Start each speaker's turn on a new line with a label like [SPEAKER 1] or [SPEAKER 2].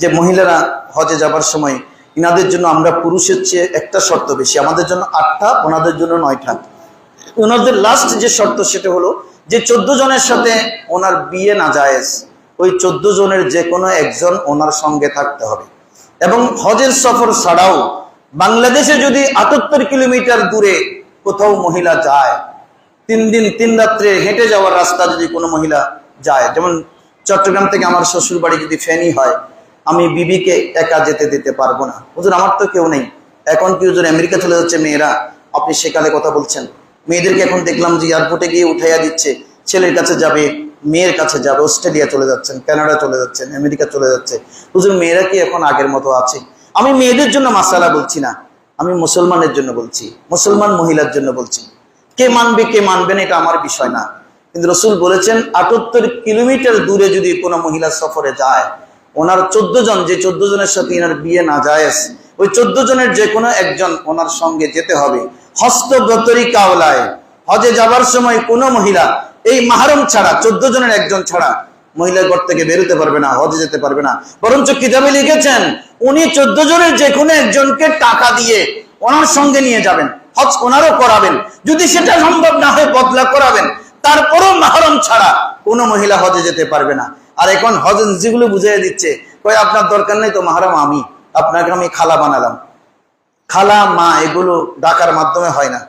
[SPEAKER 1] যে মহিলারা হজে যাবার সময় ইনাদের জন্য আমরা পুরুষের চেয়ে একটা শর্ত বেশি, আমাদের জন্য আটটা, ওনাদের জন্য নয়টা। ওনাদের লাস্ট যে শর্ত সেটা হলো যে চোদ্দ জনের সাথে ওনার বিয়ে না জায়েজ, ওই চোদ্দ জনের যে কোনো একজন ওনার সঙ্গে থাকতে হবে। এবং হজের সফর ছাড়াও বাংলাদেশে যদি আটাত্তর কিলোমিটার দূরে কোথাও মহিলা যায়, তিন দিন, তিন রাত্রে হেঁটে যাওয়ার রাস্তা যদি কোনো মহিলা যায়, যেমন চট্টগ্রাম থেকে আমার শ্বশুর বাড়ি যদি ফেনি হয় আমি বিবিকে একা যেতে দিতে পারব না। হুজুর, আমার তো কেউ নেই। এখন কি হুজুর আমেরিকা চলে যাচ্ছে মেয়েরা? আপনি সেকালে কথা বলছেন। মেয়েদেরকে এখন দেখলাম যে এয়ারপোর্টে গিয়ে উঠাইয়া দিচ্ছে। ছেলের কাছে যাবে, মেয়ের কাছে যাবে, অস্ট্রেলিয়া চলে যাচ্ছেন, কানাডা চলে যাচ্ছেন, আমেরিকা চলে যাচ্ছে। হুজুর, মেয়েরা কি এখন আগের মতো আছে? আমি মেয়েদের জন্য মাসালা বলছি না। আমি মুসলমানের জন্য বলছি, মুসলমান মহিলার জন্য বলছি। কে মানবে কে মানবে না, এটা আমার বিষয় না। কিন্তু রসুল বলেছেন, আটাত্তর কিলোমিটার দূরে যদি কোনো মহিলা সফরে যায় ওনার চোদ্দ জন, যে চোদ্দ জনের সাথে এনার বিয়ে না যায় ওই চোদ্দ জনের যে কোনো একজন ওনার সঙ্গে যেতে হবে। হস্তগতরি কাওলায়, হজে যাবার সময় কোনো মহিলা, এই মাহারম ছাড়া, চোদ্দ জনের একজন ছাড়া মহিলার ঘর থেকে বেরোতে পারবে না, হজে যেতে পারবে না। বরঞ্চ কিতাবে লিখেছেন, উনি চোদ্দ জনের যে কোনো একজনকে টাকা দিয়ে ওনার সঙ্গে নিয়ে যাবেন, হজ ওনারও করাবেন। যদি সেটা সম্ভব না হয়, বদলা করাবেন, তারপরও মাহরম ছাড়া কোনো মহিলা হজে যেতে পারবে না। আর এখন হজ যেগুলো বুঝাই দিচ্ছে কই আপনার দরকার নেই তো মাহারাম আমি, আপনাকে আমি খালা বানালাম। খালা, মা, এগুলো ডাকার মাধ্যমে হয় না।